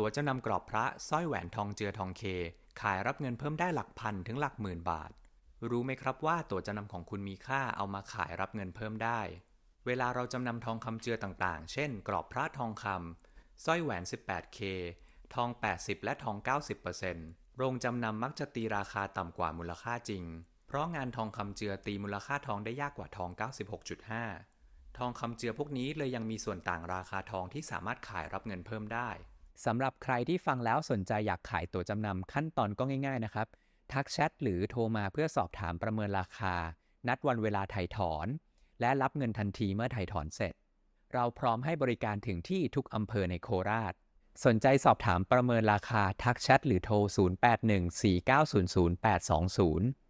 ตั๋วจำนำกรอบพระสร้อยแหวนทองเจือทองเค ขายรับเงินเพิ่มได้หลักพันถึงหลักหมื่นบาท รู้ไหมครับว่าตัวจำนำของคุณมีค่าเอามาขายรับเงินเพิ่มได้ เวลาเราจำนำทองคำเจือต่างๆ เช่น กรอบพระทองคำสร้อยแหวน 18K ทอง 80 และทอง 90%โรงจำนำมักจะตีราคาต่ำกว่ามูลค่าจริง เพราะงานทองคำเจือตีมูลค่าทองได้ยากกว่าทอง 96.5 ทองคำเจือพวกนี้เลยยังมีส่วนต่างราคาทองที่สามารถขายรับเงินเพิ่มได้ สำหรับใครที่ฟังแล้วสนใจอยากขายตั๋วจำนำขั้นตอนก็ง่ายๆนะครับ ทักแชทหรือโทรมาเพื่อสอบถามประเมินราคา นัดวันเวลาถ่ายถอน และรับเงินทันทีเมื่อถ่ายถอนเสร็จ เราพร้อมให้บริการถึงที่ทุกอำเภอในโคราช สนใจสอบถามประเมินราคาทักแชทหรือโทร 0814900820